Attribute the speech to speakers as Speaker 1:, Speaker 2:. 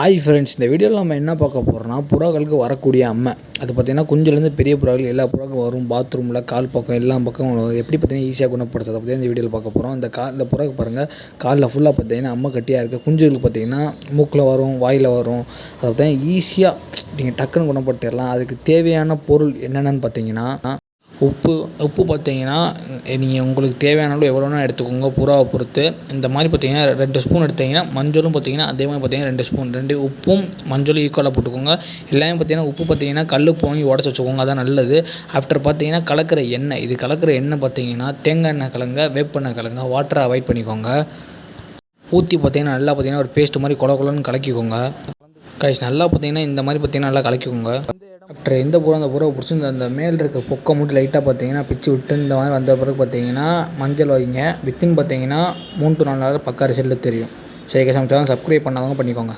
Speaker 1: Hi friends இந்த வீடியோவில் நம்ம என்ன பார்க்க போகிறோம்னா புறாக்களுக்கு வரக்கூடிய அம்மை. அது பார்த்திங்கன்னா குஞ்சுலேருந்து பெரிய புறாக்கள் எல்லா புறாக்கும் வரும். பாத்ரூமில் கால் பக்கம் எல்லா பக்கம் எப்படி பார்த்தீங்கன்னா ஈஸியாக குணப்படுத்துறது? பற்றி இந்த வீடியோவில் பார்க்க போகிறோம் இந்த கா இந்த புறாக்கு பாருங்கள் காலில் ஃபுல்லாக பார்த்தீங்கன்னா அம்மை கட்டியாக இருக்குது குஞ்சுகளுக்கு பார்த்தீங்கன்னா மூக்கில் வரும் வாயில் வரும். அதை பார்த்தீங்கன்னா ஈஸியாக நீங்கள் டக்குன்னு குணப்படுத்திடலாம். அதுக்கு தேவையான பொருள் என்னென்னு பார்த்தீங்கன்னா உப்பு உப்பு பார்த்தீங்கன்னா நீங்கள் உங்களுக்கு தேவையான அளவு எவ்வளோ வேணால் எடுத்துக்கோங்க புறாவை பொறுத்து. இந்த மாதிரி பார்த்தீங்கன்னா ரெண்டு ஸ்பூன் எடுத்தீங்கன்னா மஞ்சளும் பார்த்தீங்கன்னா அதே மாதிரி பார்த்தீங்கன்னா ரெண்டு ஸ்பூன் ரெண்டு உப்பும் மஞ்சளும் ஈக்குவலாக போட்டுக்கோங்க. எல்லாமே பார்த்தீங்கன்னா உப்பு பார்த்தீங்கன்னா கல் வாங்கி உடச்சி வச்சுக்கோங்க அதான் நல்லது. ஆஃப்டர் பார்த்தீங்கன்னா கலக்கிற எண்ணெய் இது கலக்கிற எண்ணெய் பார்த்தீங்கன்னா தேங்காய் எண்ணெய் கலங்க வேப்பெண்ணெய் கலங்க வாட்டரை அவாய்ட் பண்ணிக்கோங்க. ஊற்றி பார்த்தீங்கன்னா நல்லா பார்த்தீங்கன்னா ஒரு பேஸ்ட் மாதிரி குல குலன்னு கலக்கிக்கோங்க. கைஸ் நல்லா பார்த்தீங்கன்னா இந்த மாதிரி பார்த்தீங்கன்னா நல்லா கலக்கிக்கோங்க. ஆஃப்டர் எந்த புறா அந்த புறாவை பிடிச்சி இந்த அந்த மேல் இருக்க பொக்கை மட்டும் லைட்டாக பார்த்தீங்கன்னா பிச்சு விட்டு இந்த மாதிரி வந்த பிறகு பார்த்தீங்கன்னா மஞ்சள் வைங்க. வித்தின் பார்த்தீங்கன்னா மூணு டு நாலு நாளில் பக்கா ரிசல்ட்டு தெரியும். சரி கைஸ் சேனல் சப்ஸ்கிரைப் பண்ணாதவங்க பண்ணிக்கோங்க.